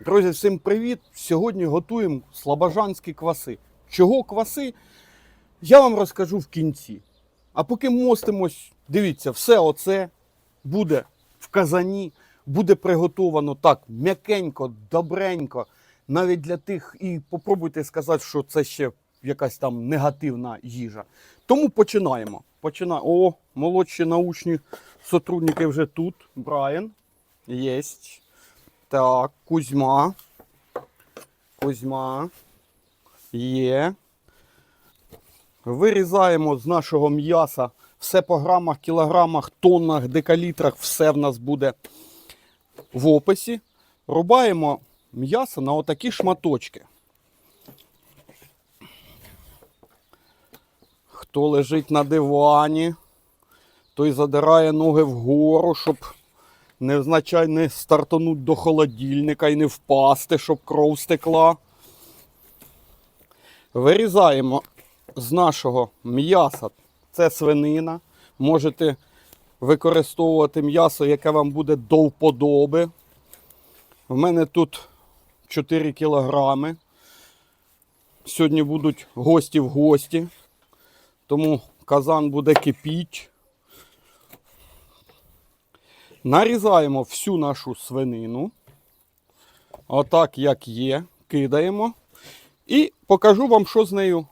Друзі, всім привіт! Сьогодні готуємо слобожанські кваси. Чого кваси? Я вам розкажу в кінці. А поки мостимось, дивіться, все оце буде в казані, буде приготовано так м'якенько, добренько. Навіть для тих, і попробуйте сказати, що це ще якась там негативна їжа. Тому починаємо. Почина... О, молодші научні сотрудники вже тут. Брайан. Єсть. Так, Кузьма. Кузьма. Є. Вирізаємо з нашого м'яса все по грамах, кілограмах, тоннах, декалітрах, все в нас буде в описі. Рубаємо м'ясо на отакі шматочки. Хто лежить на дивані, той задирає ноги вгору, щоб невзначай не стартануть до холодильника і не впасти, щоб кров стекла. Вирізаємо з нашого м'яса. Це свинина. Можете використовувати м'ясо, яке вам буде до вподоби. У мене тут 4 кілограми. Сьогодні будуть гості в гості, тому казан буде кипіть. Нарізаємо всю нашу свинину. Отак, як є, кидаємо. І покажу вам, що з нею.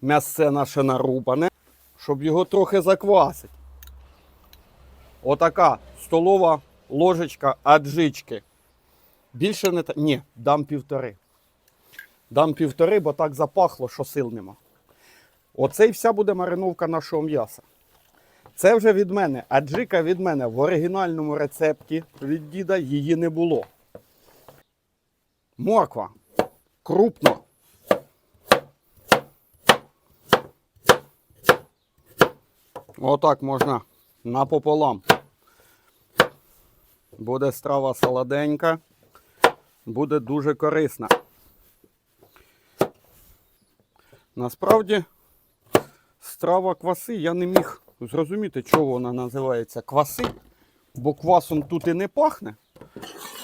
М'ясце наше нарубане, щоб його трохи заквасити. Отака столова ложечка аджички. Більше не та. Ні, дам півтори. Дам півтори, бо так запахло, що сил нема. Оце і вся буде мариновка нашого м'яса. Це вже від мене. Аджика від мене в оригінальному рецепті від діда її не було. Морква. Крупно. Отак можна напополам. Буде страва солоденька, буде дуже корисна. Насправді, страва кваси я не міг зрозуміти, чого вона називається кваси, бо квасом тут і не пахне.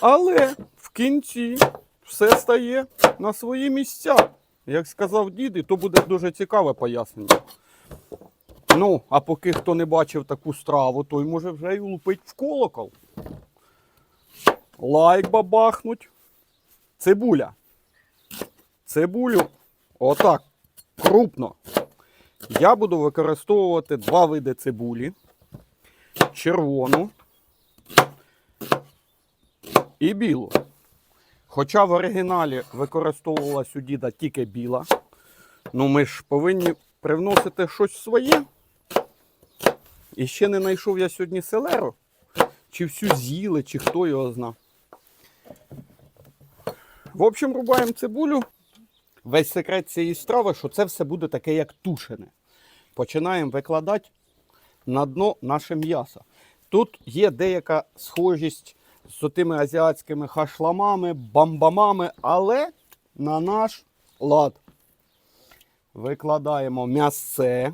Але в кінці все стає на свої місця. Як сказав дід, і то буде дуже цікаве пояснення. Ну, а поки хто не бачив таку страву, той може вже й лупить в колокол. Лайк бабахнуть. Цибуля. Цибулю отак крупно. Я буду використовувати два види цибулі. Червону і білу. Хоча в оригіналі використовувалась у діда тільки біла. Ну ми ж повинні привносити щось своє. І ще не знайшов я сьогодні селеру. Чи всю з'їли, чи хто його зна. В общем, рубаємо цибулю. Весь секрет цієї страви, що це все буде таке, як тушене. Починаємо викладати на дно наше м'ясо. Тут є деяка схожість з тими азіатськими хашламами, бамбамами, але на наш лад. Викладаємо м'ясце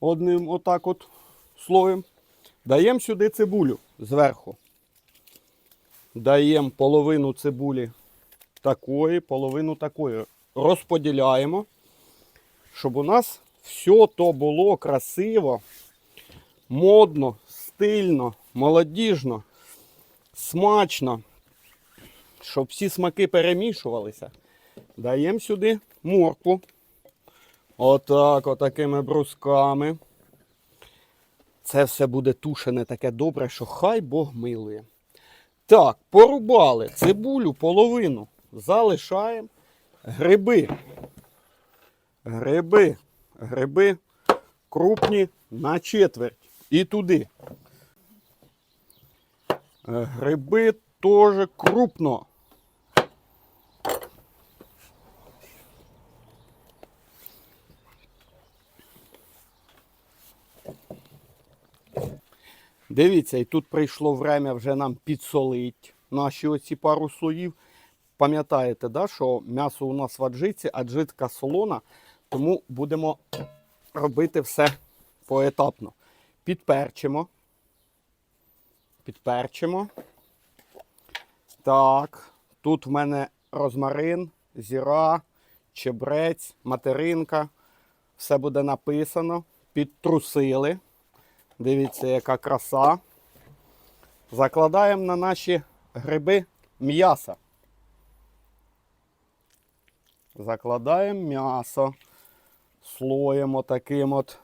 одним отак от слоєм. Даємо сюди цибулю зверху. Даємо половину цибулі такої, половину такої. Розподіляємо, щоб у нас все то було красиво, модно, стильно, молодіжно, смачно. Щоб всі смаки перемішувалися. Даємо сюди моркву. Отак, отакими брусками. Це все буде тушене таке добре, що хай Бог милує. Так, порубали цибулю половину. Залишаємо гриби. Гриби. Гриби крупні на четверть. І туди. Гриби теж крупно. Дивіться, і тут прийшло время вже нам підсолить наші оці пару слоїв. Пам'ятаєте, да, що м'ясо у нас в аджиці, аджитка солона, Тому будемо робити все поетапно. Підперчимо. Підперчимо. Так, тут в мене розмарин, зіра, чебрець, материнка. Все буде написано. Підтрусили. Дивіться, яка краса. Закладаємо на наші гриби м'ясо. Закладаємо м'ясо слоєм отаким от.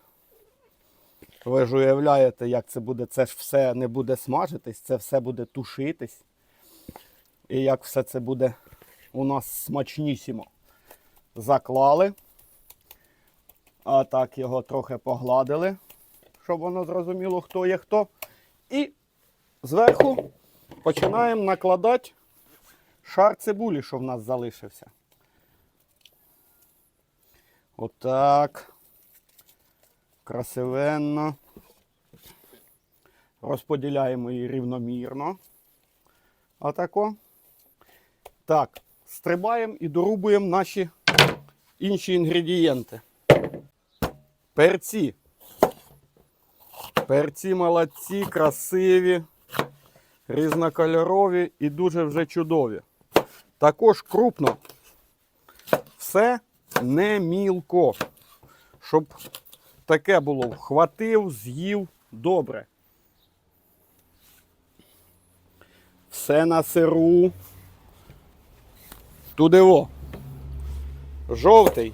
Ви ж уявляєте, як це буде. Це ж все не буде смажитись, це все буде тушитись. І як все це буде у нас смачнісімо. Заклали. А так його трохи погладили, щоб воно зрозуміло, хто є хто. І зверху починаємо накладати шар цибулі, що в нас залишився. Отак. Красивенно. Розподіляємо її рівномірно. Отако. Так, стрибаємо і дорубуємо наші інші інгредієнти. Перці. Перці молодці, красиві, різнокольорові і дуже вже чудові. Також крупно. Все не мілко. Щоб таке було, вхватив, з'їв добре. Все на сиру. Туди во. Жовтий.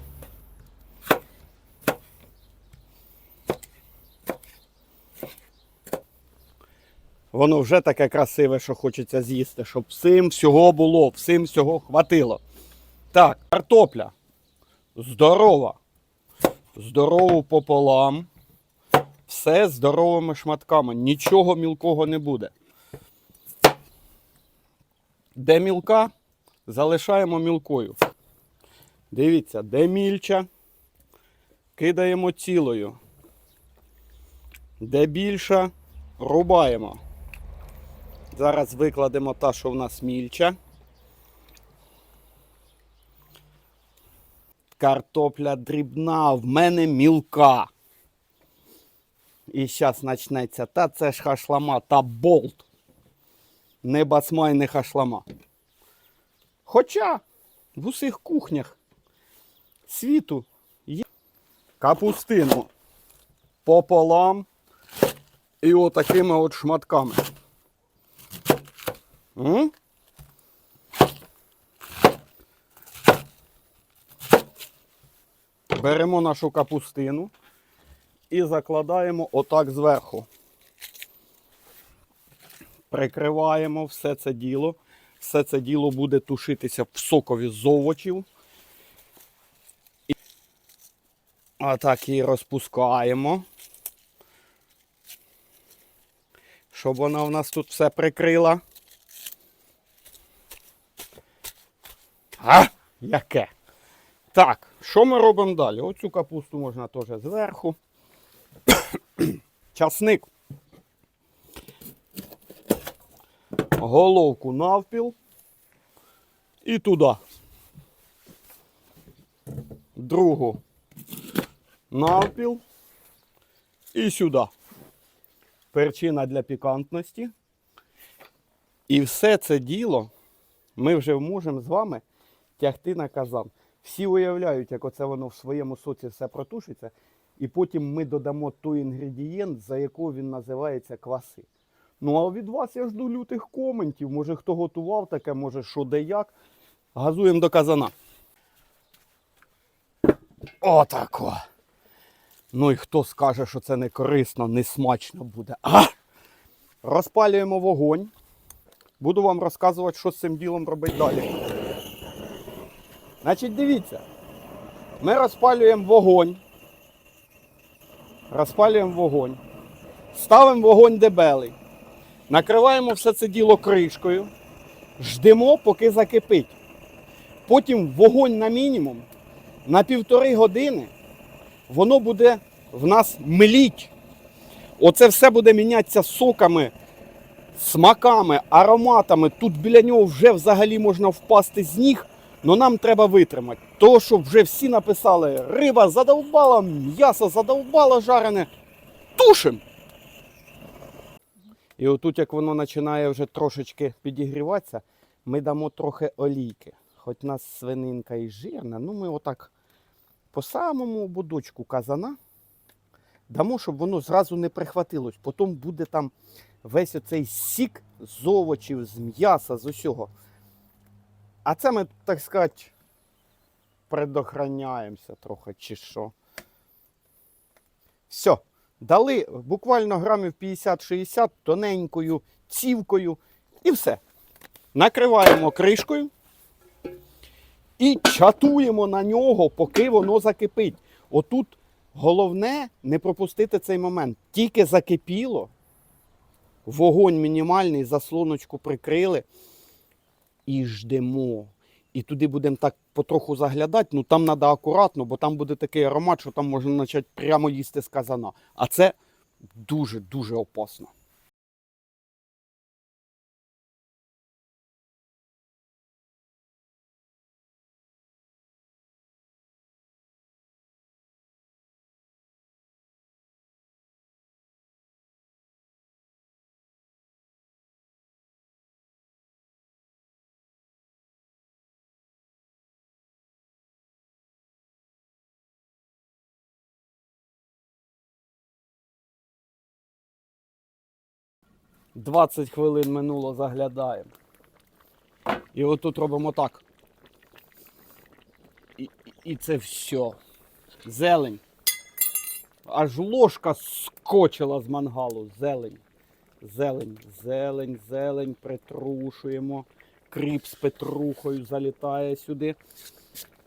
Воно вже таке красиве, що хочеться з'їсти, щоб всім всього було, всім всього хватило. Так, картопля. Здорова. Здорову пополам. Все здоровими шматками. Нічого мілкого не буде. Де мілка, залишаємо мілкою. Дивіться, де мільча, кидаємо цілою. Де більша, рубаємо. Зараз викладемо та, що в нас мільча. Картопля дрібна, в мене мілка. І зараз почнеться. Та це ж хашлама, та болт. Не бацмай, не хашлама. Хоча в усіх кухнях світу є капустину пополам і отакими от шматками. М? Беремо нашу капустину і закладаємо отак зверху. Прикриваємо все це діло. Все це діло буде тушитися в сокові з овочів. А так її розпускаємо. Щоб вона в нас тут все прикрила. А, яке? Так, що ми робимо далі? Оцю капусту можна теж зверху. Часник. Головку навпіл. І туди. Другу навпіл. І сюди. Перчина для пікантності. І все це діло ми вже можемо з вами тягти на казан. Всі уявляють, як оце воно в своєму соці все протушиться, і потім ми додамо той інгредієнт, за якого він називається кваси. Ну а від вас я жду лютих коментів. Може хто готував таке, може що де як. Газуємо до казана. Отако. Ну і хто скаже, що це не корисно, не смачно буде. А! Розпалюємо вогонь. Буду вам розказувати, що з цим ділом робити далі. Значить, дивіться. Ми розпалюємо вогонь. Розпалюємо вогонь. Ставимо вогонь дебелий. Накриваємо все це діло кришкою. Ждемо, поки закипить. Потім вогонь на мінімум. На півтори години воно буде в нас мліть. Оце все буде мінятися соками, смаками, ароматами. Тут біля нього вже взагалі можна впасти з ніг. Ну нам треба витримати. То, що вже всі написали, риба задовбала, м'ясо задовбало жарене. Тушим. І отут, як воно починає вже трошечки підігріватися, ми дамо трохи олійки. Хоч нас свининка і жирна, ну ми отак по самому ободочку казана дамо, щоб воно зразу не прихватилось. Потім буде там весь оцей сік з овочів, з м'яса, з усього. А це ми, так сказати, предохраняємося трохи, чи що. Все. Дали буквально грамів 50-60 тоненькою цівкою і все. Накриваємо кришкою і чатуємо на нього, поки воно закипить. Отут головне не пропустити цей момент. Тільки закипіло, вогонь мінімальний, заслоночку прикрили і ждемо. І туди будемо так потроху заглядати. Ну там треба акуратно, бо там буде такий аромат, що там можна почати прямо їсти з казана. А це дуже-дуже опасно. – 20 хвилин минуло, заглядаємо. І отут робимо так. І, і- це все. Зелень. Аж ложка скочила з мангалу. Зелень. Зелень, зелень, зелень, притрушуємо. Кріп з петрухою залітає сюди.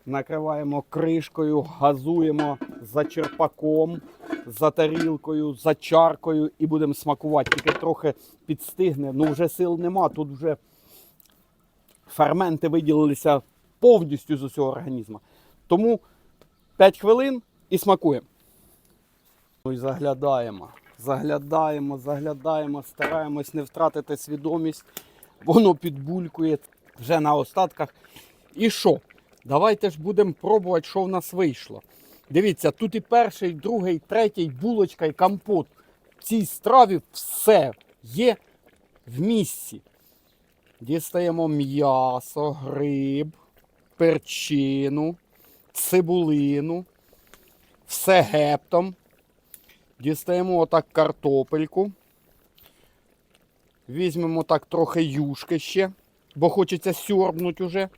Накриваємо кришкою, газуємо за черпаком, за тарілкою, за чаркою і будемо смакувати. Тільки трохи підстигне. Ну вже сил нема. Тут вже ферменти виділилися повністю з усього організму. Тому 5 хвилин і смакуємо. Ну і заглядаємо. Заглядаємо, заглядаємо, стараємось не втратити свідомість. Воно підбулькує вже на остатках. І що? Давайте ж будемо пробувати, що в нас вийшло. Дивіться, тут і перший, і другий, і третій, булочка і компот. В цій страві все є в місці. Дістаємо м'ясо, гриб, перчину, цибулину, все гептом. Дістаємо отак картопельку. Візьмемо так трохи юшки ще, бо хочеться сьорбнуть уже.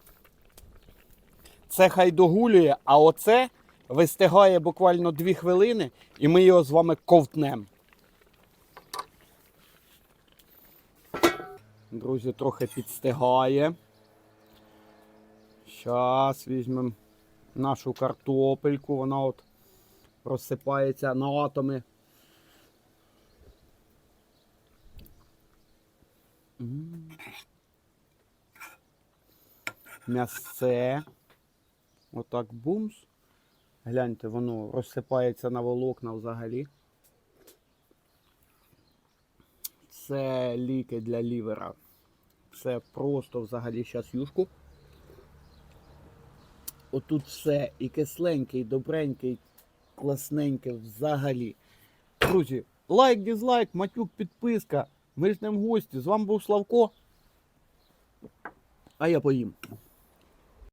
Це хай догулює, а оце вистигає буквально 2 хвилини, і ми його з вами ковтнемо. Друзі, трохи підстигає. Зараз візьмемо нашу картопельку, вона от розсипається на атоми. М'ясце. Отак бумс. Гляньте, воно розсипається на волокна взагалі. Це ліки для лівера. Це просто взагалі зараз юшку. Отут все і кисленьке, і добреньке, і класненьке взагалі. Друзі, лайк, дізлайк, матюк, підписка. Ми ж ним гості. З вами був Славко. А я поїм.